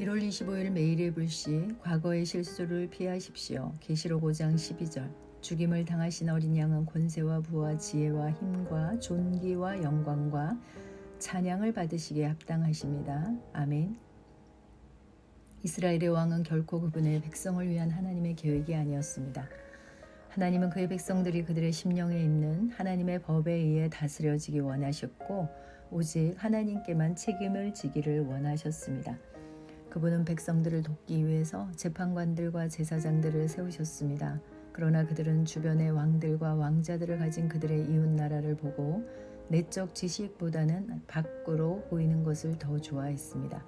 1월 25일 매일의 불시 과거의 실수를 피하십시오. 계시록 5장 12절 죽임을 당하신 어린 양은 권세와 부와 지혜와 힘과 존귀와 영광과 찬양을 받으시기에 합당하십니다. 아멘. 이스라엘의 왕은 결코 그분의 백성을 위한 하나님의 계획이 아니었습니다. 하나님은 그의 백성들이 그들의 심령에 있는 하나님의 법에 의해 다스려지기 원하셨고 오직 하나님께만 책임을 지기를 원하셨습니다. 그분은 백성들을 돕기 위해서 재판관들과 제사장들을 세우셨습니다. 그러나 그들은 주변의 왕들과 왕자들을 가진 그들의 이웃 나라를 보고 내적 지식보다는 밖으로 보이는 것을 더 좋아했습니다.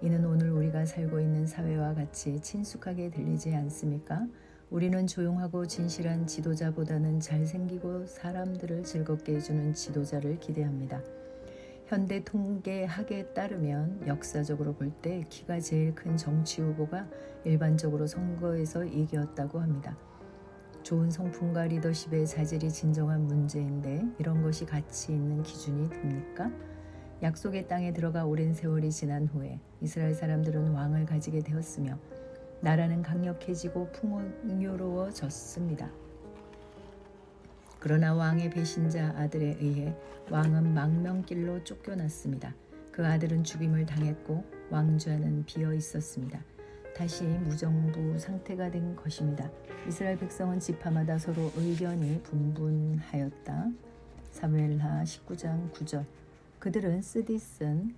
이는 오늘 우리가 살고 있는 사회와 같이 친숙하게 들리지 않습니까? 우리는 조용하고 진실한 지도자보다는 잘생기고 사람들을 즐겁게 해주는 지도자를 기대합니다. 현대 통계학에 따르면 역사적으로 볼 때 키가 제일 큰 정치 후보가 일반적으로 선거에서 이겼다고 합니다. 좋은 성품과 리더십의 자질이 진정한 문제인데 이런 것이 가치 있는 기준이 됩니까? 약속의 땅에 들어가 오랜 세월이 지난 후에 이스라엘 사람들은 왕을 가지게 되었으며 나라는 강력해지고 풍요로워졌습니다. 그러나 왕의 배신자 아들에 의해 왕은 망명길로 쫓겨났습니다. 그 아들은 죽임을 당했고 왕좌는 비어 있었습니다. 다시 무정부 상태가 된 것입니다. 이스라엘 백성은 지파마다 서로 의견이 분분하였다. 사무엘하 19장 9절 그들은 쓰디 쓴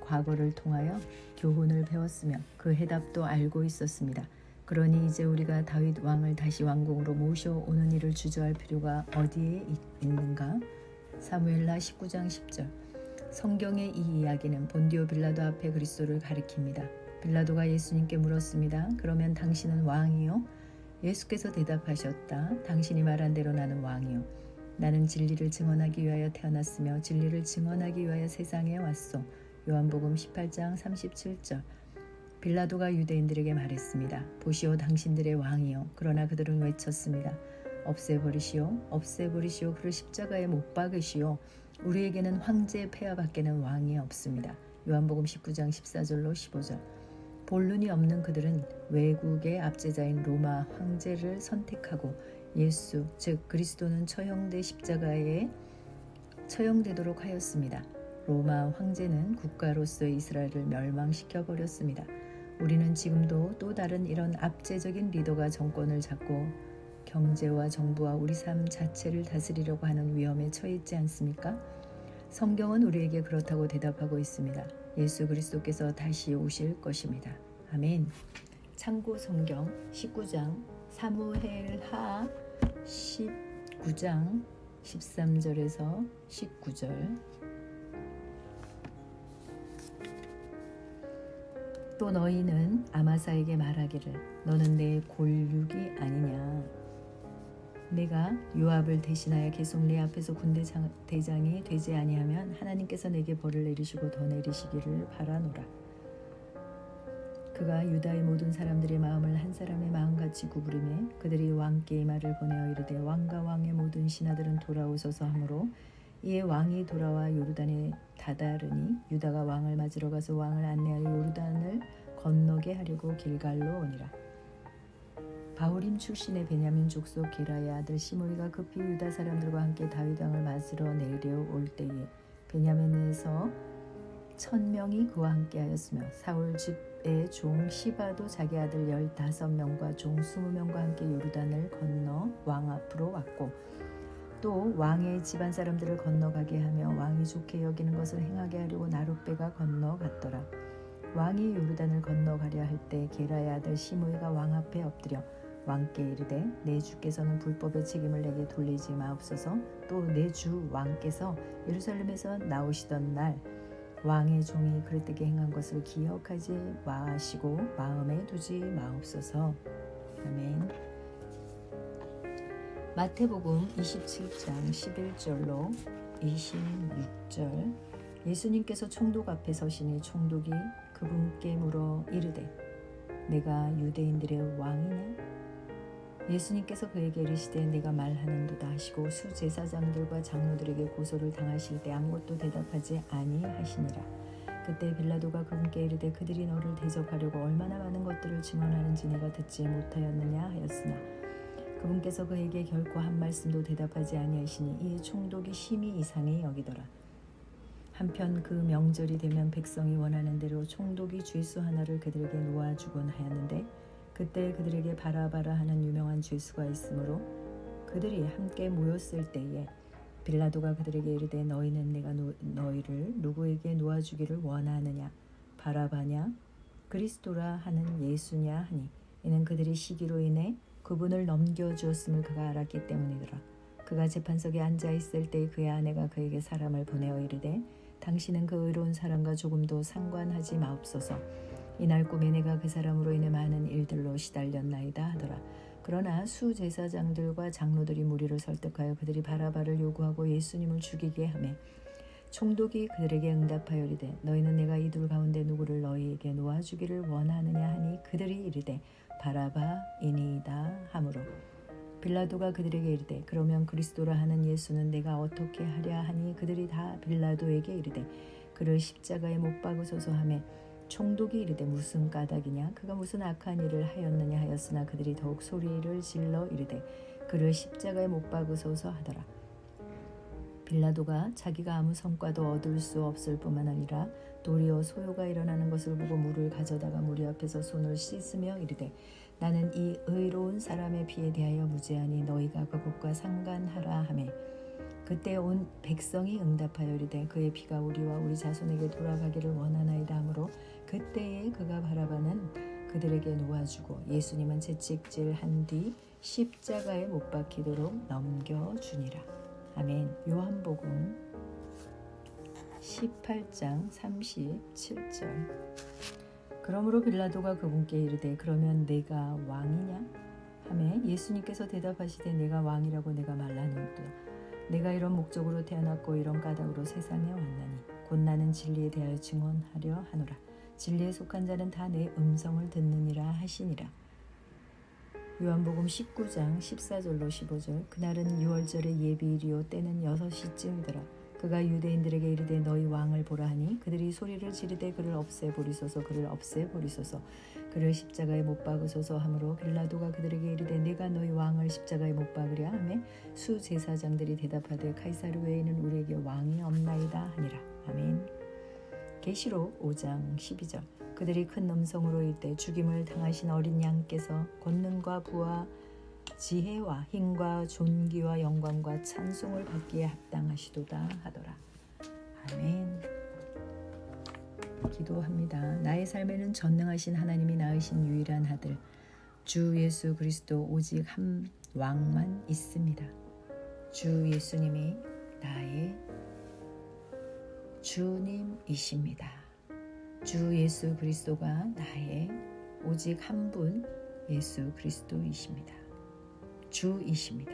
과거를 통하여 교훈을 배웠으며 그 해답도 알고 있었습니다. 그러니 이제 우리가 다윗 왕을 다시 왕궁으로 모셔오는 일을 주저할 필요가 어디에 있는가? 사무엘라 19장 10절 성경의 이 이야기는 본디오 빌라도 앞에 그리스도를 가리킵니다. 빌라도가 예수님께 물었습니다. 그러면 당신은 왕이요? 예수께서 대답하셨다. 당신이 말한 대로 나는 왕이요. 나는 진리를 증언하기 위하여 태어났으며 진리를 증언하기 위하여 세상에 왔소. 요한복음 18장 37절 빌라도가 유대인들에게 말했습니다. 보시오 당신들의 왕이요. 그러나 그들은 외쳤습니다. 없애버리시오. 없애버리시오. 그를 십자가에 못 박으시오. 우리에게는 황제 폐하밖에는 왕이 없습니다. 요한복음 19장 14절로 15절 본론이 없는 그들은 외국의 압제자인 로마 황제를 선택하고 예수 즉 그리스도는 처형돼 십자가에 처형되도록 하였습니다. 로마 황제는 국가로서의 이스라엘을 멸망시켜 버렸습니다. 우리는 지금도 또 다른 이런 압제적인 리더가 정권을 잡고 경제와 정부와 우리 삶 자체를 다스리려고 하는 위험에 처해 있지 않습니까? 성경은 우리에게 그렇다고 대답하고 있습니다. 예수 그리스도께서 다시 오실 것입니다. 아멘. 참고 성경 19장 사무엘하 19장 13절에서 19절 또 너희는 아마사에게 말하기를 너는 내 골육이 아니냐? 내가 요압을 대신하여 계속 내 앞에서 군대 대장이 되지 아니하면 하나님께서 내게 벌을 내리시고 더 내리시기를 바라노라. 그가 유다의 모든 사람들의 마음을 한 사람의 마음같이 구부리매 그들이 왕께 이 말을 보내어 이르되 왕과 왕의 모든 신하들은 돌아오소서 하므로 이에 왕이 돌아와 요르단에 다다르니 유다가 왕을 맞으러 가서 왕을 안내하여 요르단을 건너게 하려고 길갈로 오니라. 바울임 출신의 베냐민 족속 게라의 아들 시므이가 급히 유다 사람들과 함께 다윗 왕을 맞으러 내려올 때에 베냐민에서 천 명이 그와 함께하였으며 사울 집의 종 시바도 자기 아들 열다섯 명과 종 스무 명과 함께 요르단을 건너 왕 앞으로 왔고 또 왕의 집안 사람들을 건너가게 하며 왕이 좋게 여기는 것을 행하게 하려고 나룻배가 건너갔더라. 왕이 요르단을 건너가려 할 때 게라의 아들 시므이가 왕 앞에 엎드려 왕께 이르되 내 주께서는 불법의 책임을 내게 돌리지 마옵소서 또 내 주 왕께서 예루살렘에서 나오시던 날 왕의 종이 그릇되게 행한 것을 기억하지 마시고 마음에 두지 마옵소서 아멘. 마태복음 27장 11절로 26절. 예수님께서 총독 앞에 서시니 총독이 그분께 물어 이르되 내가 유대인들의 왕이냐? 예수님께서 그에게 이르시되 내가 말하는도다 하시고 수 제사장들과 장로들에게 고소를 당하실 때 아무것도 대답하지 아니하시니라. 그때 빌라도가 그분께 이르되 그들이 너를 대적하려고 얼마나 많은 것들을 증언하는지 내가 듣지 못하였느냐 하였으나 그분께서 그에게 결코 한 말씀도 대답하지 아니하시니 이에 총독이 심히 이상히 여기더라. 한편 그 명절이 되면 백성이 원하는 대로 총독이 죄수 하나를 그들에게 놓아주곤 하였는데 그때 그들에게 바라바라 하는 유명한 죄수가 있으므로 그들이 함께 모였을 때에 빌라도가 그들에게 이르되 너희는 내가 노, 너희를 누구에게 놓아주기를 원하느냐? 바라바냐? 그리스도라 하는 예수냐? 하니 이는 그들이 시기로 인해 그분을 넘겨주었음을 그가 알았기 때문이더라. 그가 재판석에 앉아 있을 때 그의 아내가 그에게 사람을 보내어 이르되 당신은 그 의로운 사람과 조금도 상관하지 마옵소서. 이날 꿈에 내가 그 사람으로 인해 많은 일들로 시달렸나이다 하더라. 그러나 수 제사장들과 장로들이 무리를 설득하여 그들이 바라바를 요구하고 예수님을 죽이게 하매 총독이 그들에게 응답하여 이르되 너희는 내가 이 둘 가운데 누구를 너희에게 놓아주기를 원하느냐 하니 그들이 이르되 바라바이니이다 하므로 빌라도가 그들에게 이르되 그러면 그리스도라 하는 예수는 내가 어떻게 하랴 하니 그들이 다 빌라도에게 이르되 그를 십자가에 못 박으소서 하매 총독이 이르되 무슨 까닭이냐? 그가 무슨 악한 일을 하였느냐 하였으나 그들이 더욱 소리를 질러 이르되 그를 십자가에 못 박으소서 하더라 빌라도가 자기가 아무 성과도 얻을 수 없을 뿐만 아니라 도리어 소요가 일어나는 것을 보고 물을 가져다가 무리 앞에서 손을 씻으며 이르되 나는 이 의로운 사람의 피에 대하여 무죄하니 너희가 그것과 상관하라 하매. 그때 온 백성이 응답하여 이르되 그의 피가 우리와 우리 자손에게 돌아가기를 원하나이다 하므로 그때에 그가 바라바는 그들에게 놓아주고 예수님은 채찍질 한 뒤 십자가에 못 박히도록 넘겨주니라 아멘. 요한복음 18장 37절. 그러므로 빌라도가 그분께 이르되 그러면 내가 왕이냐? 하매 예수님께서 대답하시되 내가 왕이라고 내가 말하는도다 내가 이런 목적으로 태어났고 이런 까닭으로 세상에 왔나니? 곧 나는 진리에 대하여 증언하려 하노라. 진리에 속한 자는 다 내 음성을 듣느니라 하시니라 요한복음 19장 14절로 15절. 그날은 6월절의 예비일이요. 때는 6시쯤이더라. 그가 유대인들에게 이르되 너희 왕을 보라 하니 그들이 소리를 지르되 그를 없애 버리소서 그를 없애 버리소서. 그를 십자가에 못 박으소서 하므로 빌라도가 그들에게 이르되 내가 너희 왕을 십자가에 못 박으랴 하매 수 제사장들이 대답하되 카이사르 외에는 우리에게 왕이 없나이다 하니라. 아멘 계시록 5장 12절 그들이 큰 음성으로 일때 죽임을 당하신 어린 양께서 권능과 부와 지혜와 힘과 존귀와 영광과 찬송을 받기에 합당하시도다 하더라. 아멘. 기도합니다. 나의 삶에는 전능하신 하나님이 낳으신 유일한 아들 주 예수 그리스도 오직 한 왕만 있습니다. 주 예수님이 나의 주님이십니다. 주 예수 그리스도가 나의 오직 한 분 예수 그리스도이십니다. 주이십니다.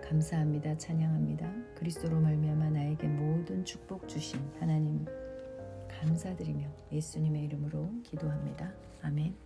감사합니다. 찬양합니다. 그리스도로 말미암아 나에게 모든 축복 주신 하나님 감사드리며 예수님의 이름으로 기도합니다. 아멘.